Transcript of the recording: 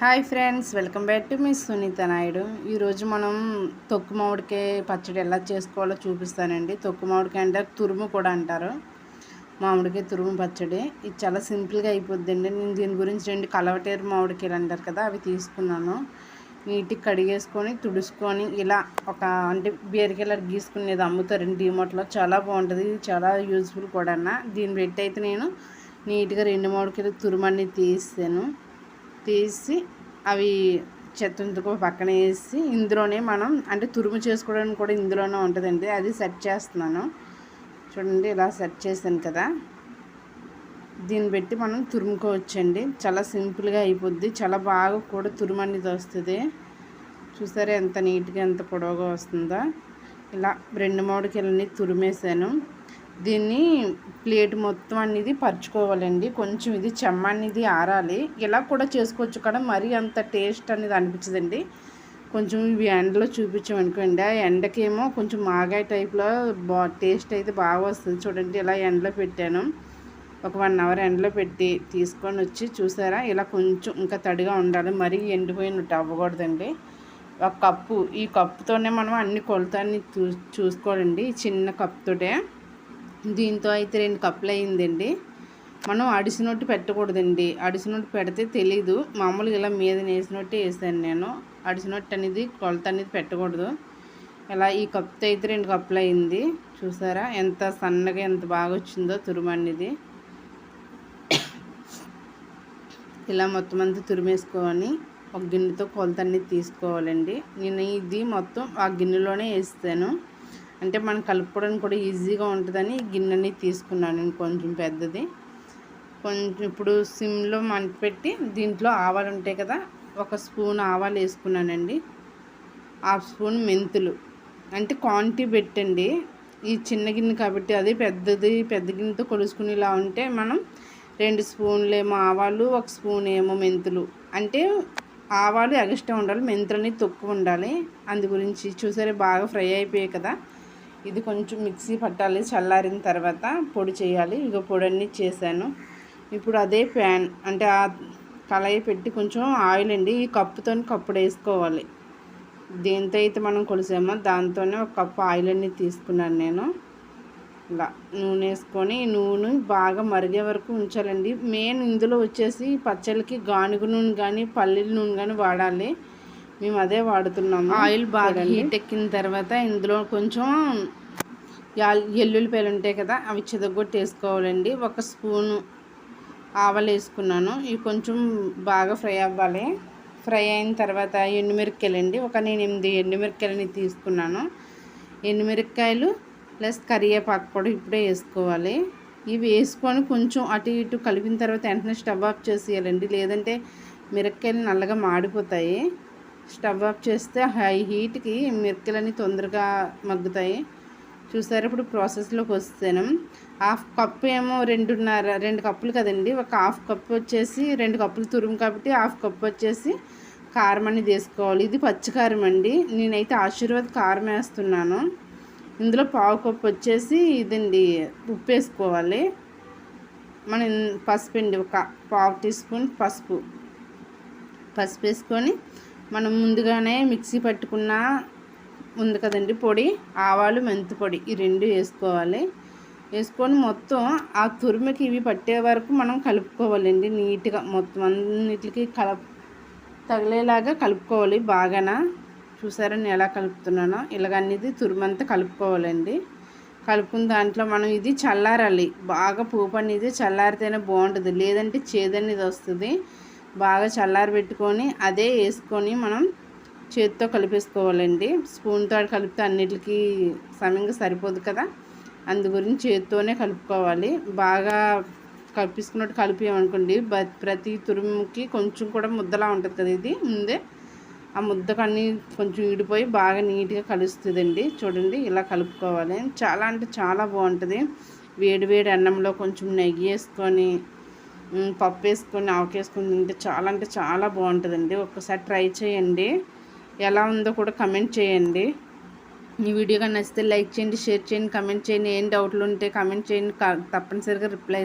Hi friends welcome back to మీ సునీత నాయుడు. ఈరోజు మనం తొక్కు మామిడికాయ పచ్చడి ఎలా చేసుకోవాలో చూపిస్తానండి. తొక్కు మామిడికాయ అంటే తురుము కూడా అంటారు. మామిడికాయ తురుము పచ్చడి. ఇది చాలా సింపుల్గా అయిపోద్దండి. నేను దీని గురించి రెండు కలవటేరు మామిడికాయలు అంటారు కదా అవి తీసుకున్నాను. నీట్గా కడిగేసుకొని తుడుచుకొని ఇలా ఒక అంటే బీరకాయలు గీసుకునేది అమ్ముతారండి. డీమోట్లో చాలా బాగుంటుంది. చాలా యూజ్ఫుల్ కూడా దీన్ని పెట్టి అయితే నేను నీట్గా రెండు మామిడికాయలు తురుమని తీసాను తీసి అవి చెత్తందుకు పక్కన వేసి ఇందులోనే మనం అంటే తురుము చేసుకోవడానికి కూడా ఇందులోనే ఉంటుందండి. అది సెట్ చేస్తున్నాను. చూడండి ఇలా సెట్ చేశాను కదా. దీన్ని పెట్టి మనం తురుముకోవచ్చండి. చాలా సింపుల్గా అయిపోద్ది. చాలా బాగా కూడా తురుము అనేది వస్తుంది. చూసారా ఎంత నీట్గా ఎంత పొడవుగా వస్తుందో. ఇలా రెండు మూడుకెళ్ళని తురిమేసాను దీన్ని ప్లేట్ మొత్తం అనేది పరుచుకోవాలండి. కొంచెం ఇది చెమ్మ అనేది ఆరాలి. ఇలా కూడా చేసుకోవచ్చు కదా మరీ అంత టేస్ట్ అనేది అనిపించదండి. కొంచెం ఇవి ఎండలో చూపించామనుకోండి ఆ ఎండకేమో కొంచెం మాగాయ టైప్లో బా టేస్ట్ అయితే బాగా వస్తుంది. చూడండి ఇలా ఎండలో పెట్టాను. ఒక వన్ అవర్ ఎండలో పెట్టి తీసుకొని వచ్చి చూసారా? ఇలా కొంచెం ఇంకా తడిగా ఉండాలి. మరీ ఎండిపోయినట్టు అవ్వకూడదండి. ఒక కప్పు ఈ కప్పుతోనే మనం అన్ని కొలతని చూసుకోవాలండి. చిన్న కప్పుతోటే. దీంతో అయితే రెండు కప్పులు అయిందండి. మనం అడిసినట్టు పెట్టకూడదండి. అడిసినట్టు పెడితే తెలీదు. మామూలుగా ఇలా మీద వేసినట్టు వేసాను నేను. అడిసినట్టు అనేది కొలత అనేది పెట్టకూడదు. ఇలా ఈ కప్పుతో అయితే రెండు కప్పులు అయింది. చూసారా? ఎంత సన్నగా ఎంత బాగా వచ్చిందో తురుము అనేది. ఇలా మొత్తం అంతా తురిమేసుకొని ఒక గిన్నెతో కొలత అనేది తీసుకోవాలండి. నేను ఇది మొత్తం ఆ గిన్నెలోనే వేస్తాను. అంటే మనం కలుపుకోవడానికి కూడా ఈజీగా ఉంటుందని గిన్నెని తీసుకున్నాను నేను కొంచెం పెద్దది. కొంచెం ఇప్పుడు సిమ్లో మంటపెట్టి దీంట్లో ఆవాలు ఉంటాయి కదా ఒక స్పూన్ ఆవాలు వేసుకున్నానండి. హాఫ్ స్పూన్ మెంతులు. అంటే క్వాంటిటీ పెట్టండి. ఈ చిన్న గిన్నె కాబట్టి అది పెద్దది పెద్ద గిన్నెతో కొలుసుకునేలా ఉంటే మనం రెండు స్పూన్లు ఏమో ఆవాలు ఒక స్పూన్ ఏమో మెంతులు. అంటే ఆవాలు ఎగస్ట్రా ఉండాలి మెంతులని తక్కువ ఉండాలి. అందు గురించి చూసారే బాగా ఫ్రై అయిపోయాయి కదా. ఇది కొంచెం మిక్సీ పట్టాలి చల్లారిన తర్వాత పొడి చేయాలి. ఇక పొడి అన్నీ చేశాను. ఇప్పుడు అదే ప్యాన్ అంటే ఆ కళాయి పెట్టి కొంచెం ఆయిల్ అండి ఈ కప్పుతో కప్పుడు వేసుకోవాలి. దేంతో అయితే మనం కొలిసామో దాంతోనే ఒక కప్పు ఆయిల్ అన్నీ తీసుకున్నాను నేను. ఇలా నూనె వేసుకొని నూనె బాగా మరిగే వరకు ఉంచాలండి. మెయిన్ ఇందులో వచ్చేసి పచ్చళ్ళకి గానుగ నూనె కానీ పల్లీల నూనె కానీ వాడాలి. మేము అదే వాడుతున్నాము. ఆయిల్ బాగా హీట్ ఎక్కిన తర్వాత ఇందులో కొంచెం ఎల్లుల్లిపాయలు ఉంటాయి కదా అవి చెదగొట్టి వేసుకోవాలండి ఒక స్పూను ఆవలు వేసుకున్నాను. ఇవి కొంచెం బాగా ఫ్రై అవ్వాలి. ఫ్రై అయిన తర్వాత ఎండుమిరపకాయలు ఒక నేను ఎనిమిది ఎండుమిరపకాయలని తీసుకున్నాను. ఎండుమిరపకాయలు ప్లస్ కరివేపాకు కూడా ఇప్పుడే వేసుకోవాలి. ఇవి వేసుకొని కొంచెం అటు ఇటు కలిపిన తర్వాత వెంటనే స్టవ్ ఆఫ్ చేసేయాలండి. లేదంటే మిరపకాయలు నల్లగా మాడిపోతాయి. స్టవ్ ఆఫ్ చేస్తే హై హీట్కి మిరకలని తొందరగా మగ్గుతాయి. చూసారు ఇప్పుడు ప్రాసెస్లోకి వస్తాను. హాఫ్ కప్పు ఏమో రెండున్నర రెండు కప్పులు కదండి. ఒక హాఫ్ కప్పు వచ్చేసి రెండు కప్పులు తురుము కాబట్టి హాఫ్ కప్పు వచ్చేసి కారం అనేది వేసుకోవాలి. ఇది పచ్చికారం అండి. నేనైతే ఆశీర్వాద్ కారం వేస్తున్నాను. ఇందులో పావు కప్పు వచ్చేసి ఇదండి ఉప్పు వేసుకోవాలి. మనం పసుపు అండి ఒక పావు టీ స్పూన్ పసుపు. పసుపు వేసుకొని మనం ముందుగానే మిక్సీ పట్టుకున్న ఉంది కదండి పొడి ఆవాలు మెంతి పొడి ఈ రెండు వేసుకోవాలి. వేసుకొని మొత్తం ఆ తురుమికి ఇవి పట్టే వరకు మనం కలుపుకోవాలండి నీట్గా. మొత్తం అన్నిటికి కల తగిలేలాగా కలుపుకోవాలి బాగానా. చూసారా నేను ఎలా కలుపుతున్నానో? ఇలాగనేది తురుమంతా కలుపుకోవాలండి. కలుపుకున్న దాంట్లో మనం ఇది చల్లారాలి. బాగా పూపు అనేది చల్లారితేనే బాగుంటుంది. లేదంటే చేదనేది వస్తుంది. బాగా చల్లారి పెట్టుకొని అదే వేసుకొని మనం చేతితో కలిపేసుకోవాలండి. స్పూన్తో కలిపితే అన్నిటికీ సమయంగా సరిపోదు కదా. అందు గురించి చేతితోనే కలుపుకోవాలి. బాగా కలిపిసుకున్నట్టు కలిపామనుకోండి ప్రతి తురుముకి కొంచెం కూడా ముద్దలా ఉంటుంది కదా ఇది. ముందే ఆ ముద్దకన్నీ కొంచెం ఈడిపోయి బాగా నీట్గా కలుస్తుందండి. చూడండి ఇలా కలుపుకోవాలి. చాలా అంటే చాలా బాగుంటుంది. వేడి వేడి అన్నంలో కొంచెం నెయ్యి వేసుకొని పప్పు వేసుకొని ఆవకేసుకొని తింటే చాలా అంటే చాలా బాగుంటుందండి. ఒక్కసారి ట్రై చేయండి. ఎలా ఉందో కూడా కమెంట్ చేయండి. ఈ వీడియో కానీ నచ్చితే లైక్ చేయండి షేర్ చేయండి కమెంట్ చేయండి. ఏం డౌట్లు ఉంటే కమెంట్ చేయండి. తప్పనిసరిగా రిప్లై